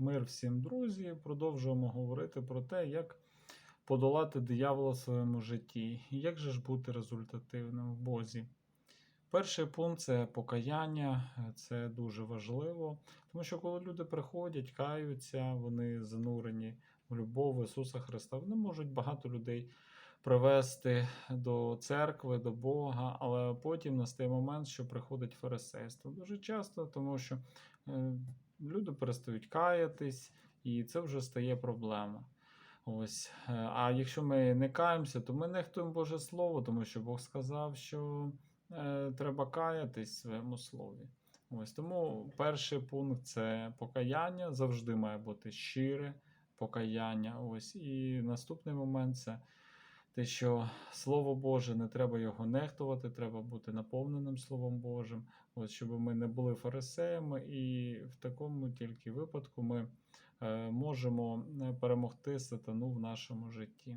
Мир всім, друзі. Продовжуємо говорити про те, як подолати диявола в своєму житті як же ж бути результативним в Бозі. Перший пункт це покаяння, це дуже важливо, тому що коли люди приходять, каються, вони занурені в любов Ісуса Христа, вони можуть багато людей привести до церкви, до Бога, але потім настає момент, що приходить фарисейство. Дуже часто, тому що е, люди перестають каятись, і це вже стає проблема. Ось. Е, А якщо ми не каємося, то ми нехтуємо Боже Слово, тому що Бог сказав, що е, треба каятись в своєму слові. Ось тому перший пункт це покаяння, завжди має бути щире покаяння. Ось. І наступний момент це те, що Слово Боже, не треба його нехтувати, треба бути наповненим Словом Божим, от, щоб ми не були фарисеями, і в такому тільки випадку ми е, можемо е, перемогти сатану в нашому житті.